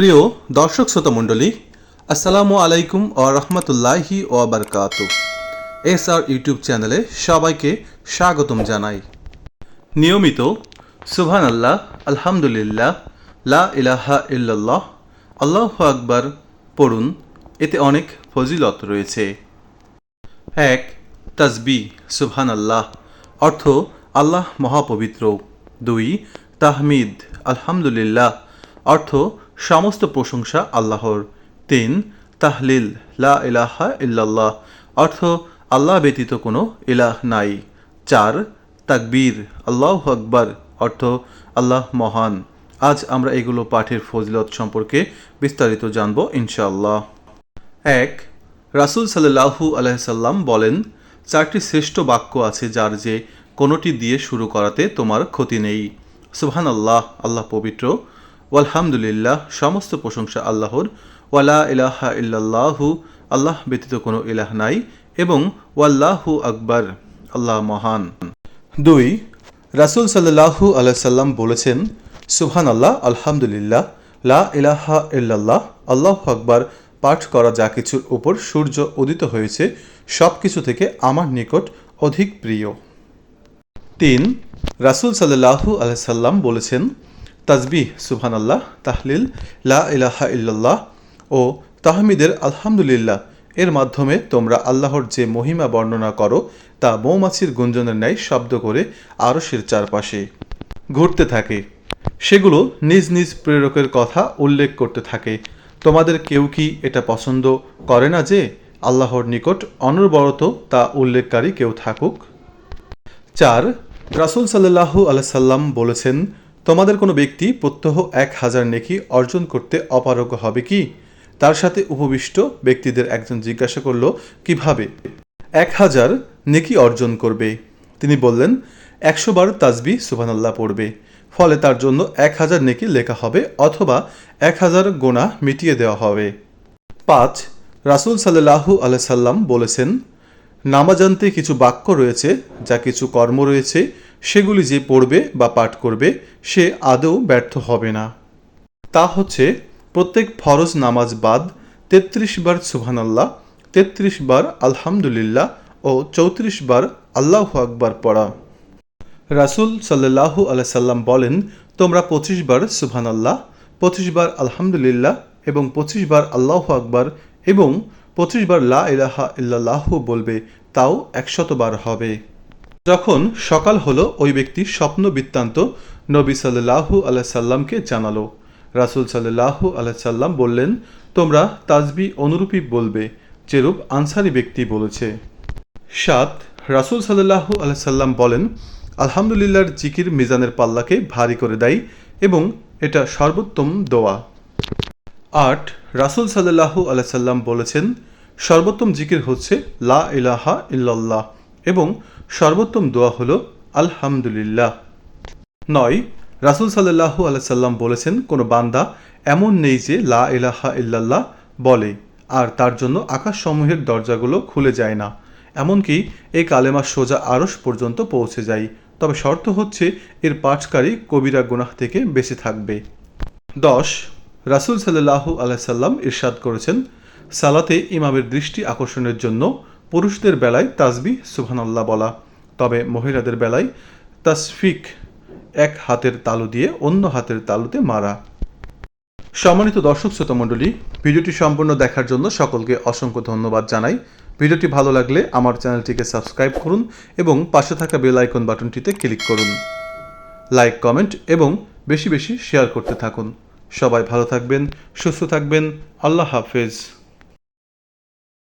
প্রিয় দর্শক শ্রোতা মণ্ডলী আসসালামু আলাইকুম ও রহমতুল্লাহি ও বারকাত। এস আর ইউটিউব চ্যানেলে সবাইকে স্বাগতম জানাই। নিয়মিত সুবহান আল্লাহ আলহামদুলিল্লাহ, লা ইলাহা ইল্লাল্লাহ, আল্লাহ আকবার পড়ুন, এতে অনেক ফজিলত রয়েছে। এক, তাসবি সুবহান আল্লাহ অর্থ আল্লাহ মহাপবিত্র। দুই, তাহমিদ, আলহামদুলিল্লাহ, অর্থ সমস্ত প্রশংসা আল্লাহর। তিন, তাহলিল, লা ইলাহা ইল্লাল্লাহ, অর্থ আল্লাহ ব্যতীত কোনো ইলাহ নাই। চার, তাকবীর, আল্লাহ আকবার, অর্থ আল্লাহ মহান। আজ আমরা এগুলো পাঠের ফজিলত সম্পর্কে বিস্তারিত জানব ইনশাআল্লাহ। এক, রাসূল সাল্লাল্লাহু আলাইসাল্লাম বলেন, চারটি শ্রেষ্ঠ বাক্য আছে যার যে কোনোটি দিয়ে শুরু করাতে তোমার ক্ষতি নেই। সুবহান আল্লাহ আল্লাহ পবিত্র। ওয়ালহামদুলিল্লাহ, সমস্ত প্রশংসা আল্লাহর। ওয়ালা ইলাহা ইল্লাল্লাহু, আল্লাহ ব্যতীত কোনো ইলাহ নাই এবং ওয়াল্লাহু আকবার, আল্লাহ মহান। দুই, রাসূল সাল্লাল্লাহু আলাইসাল্লাম বলেছেন সুহান আল্লাহ আলহামদুলিল্লাহ, লা ইলাহা ইল্লাল্লাহ, আল্লাহ আকবার, পাঠ করা যা কিছুর উপর সূর্য উদিত হয়েছে সব কিছু থেকে আমার নিকট অধিক প্রিয়। তিন, রাসূল সাল্লাল্লাহু আলাইসাল্লাম বলেছেন তাজবিহ সুবহান আল্লাহ তাহলিল, লা ইলাহা ইল্লাল্লাহ ও তাহমিদের আলহামদুলিল্লাহ। এর মাধ্যমে তোমরা আল্লাহর যে মহিমা বর্ণনা করো, তা মৌমাছির গুঞ্জনের ন্যায় শব্দ করে আরশের চারপাশে ঘুরতে থাকে। সেগুলো নিজ নিজ প্রেরকের কথা উল্লেখ করতে থাকে। তোমাদের কেউ কি এটা পছন্দ করে না যে আল্লাহর নিকট অনর্বরত তা উল্লেখকারী কেউ থাকুক? চার, রাসুল সাল্লাহু আলাইসাল্লাম বলেছেন তোমাদের কোনো ব্যক্তি প্রত্যহ এক হাজার নেকি অর্জন করতে অপারগ হবে কি? তার সাথে উপবিষ্ট ব্যক্তিদের একজন জিজ্ঞাসা করল, কীভাবে? এক হাজার নেকি অর্জন করবে। তিনি বললেন, একশো বার তাজবি সুবহানাল্লাহ পড়বে। ফলে তার জন্য এক হাজার নেকি লেখা হবে অথবা এক হাজার গোনা মিটিয়ে দেওয়া হবে। পাঁচ, রাসুল সাল্লাহু আলাইসাল্লাম বলেছেন নামাজান্তে কিছু বাক্য রয়েছে, যা কিছু কর্ম রয়েছে সেগুলি যে পড়বে বা পাঠ করবে, সে আদৌ ব্যর্থ হবে না। তা হচ্ছে, প্রত্যেক ফরজ নামাজ বাদ তেত্রিশ বার সুবহানাল্লাহ, তেত্রিশ বার আলহামদুলিল্লাহ ও চৌত্রিশ বার আল্লাহ আকবার পড়া। রাসুল সাল্লাহু আলাইসাল্লাম বলেন, তোমরা পঁচিশ বার সুবহানাল্লাহ, পঁচিশ বার আলহামদুলিল্লাহ এবং পঁচিশ বার আল্লাহ আকবার এবং পঁচিশ বার লা ইলাহা বলবে, তাও একশতবার হবে। যখন সকাল হলো, ওই ব্যক্তি স্বপ্ন বৃত্তান্ত নবী সাল্লাহু আলাইসাল্লামকে জানালো। রাসুল সাল্লাহু আলাইসাল্লাম বললেন, তোমরা তাজবি অনুরূপী বলবে, যেরূপ আনসারি ব্যক্তি বলেছে। সাত, রাসুল সাল্লাহু আলাইসাল্লাম বলেন, আলহামদুলিল্লাহর জিকির মিজানের পাল্লাকে ভারী করে দেয় এবং এটা সর্বোত্তম দোয়া। আট, রাসুল সাল্লাহু আলাইসাল্লাম বলেছেন, সর্বোত্তম জিকির হচ্ছে লা ইলাহা ইল্লাল্লাহ। এবং সর্বোত্তম দোয়া হল, আলহামদুলিল্লাহ। নয়, রাসুল সাল্লাহু আলাইসাল্লাম বলেছেন, কোনো বান্দা এমন নেই যে লা ইলাহা ইল্লাল্লাহ বলে, আর তার জন্য আকাশসমূহের দরজাগুলো খুলে যায় না। এমনকি এই কালেমা সোজা আরস পর্যন্ত পৌঁছে যায়। তবে শর্ত হচ্ছে, এর পাঠকারী কবিরা গুনাহ থেকে বেঁচে থাকবে। দশ, রাসুল সাল্লাহু আলাইসাল্লাম ইরশাদ করেছেন, সালাতে ইমামের দৃষ্টি আকর্ষণের জন্য পুরুষদের বেলায় তাজবি সুবহানাল্লাহ বলা, তবে মহিলাদের বেলায় তাসফিক এক হাতের তালু দিয়ে অন্য হাতের তালুতে মারা। সম্মানিত দর্শক শ্রোতা মণ্ডলী, ভিডিওটি সম্পূর্ণ দেখার জন্য সকলকে অসংখ্য ধন্যবাদ জানাই। ভিডিওটি ভালো লাগলে আমার চ্যানেলটিকে সাবস্ক্রাইব করুন এবং পাশে থাকা বেল আইকন বাটনটিতে ক্লিক করুন। লাইক, কমেন্ট এবং বেশি বেশি শেয়ার করতে থাকুন। সবাই ভালো থাকবেন, সুস্থ থাকবেন। আল্লাহ হাফেজ।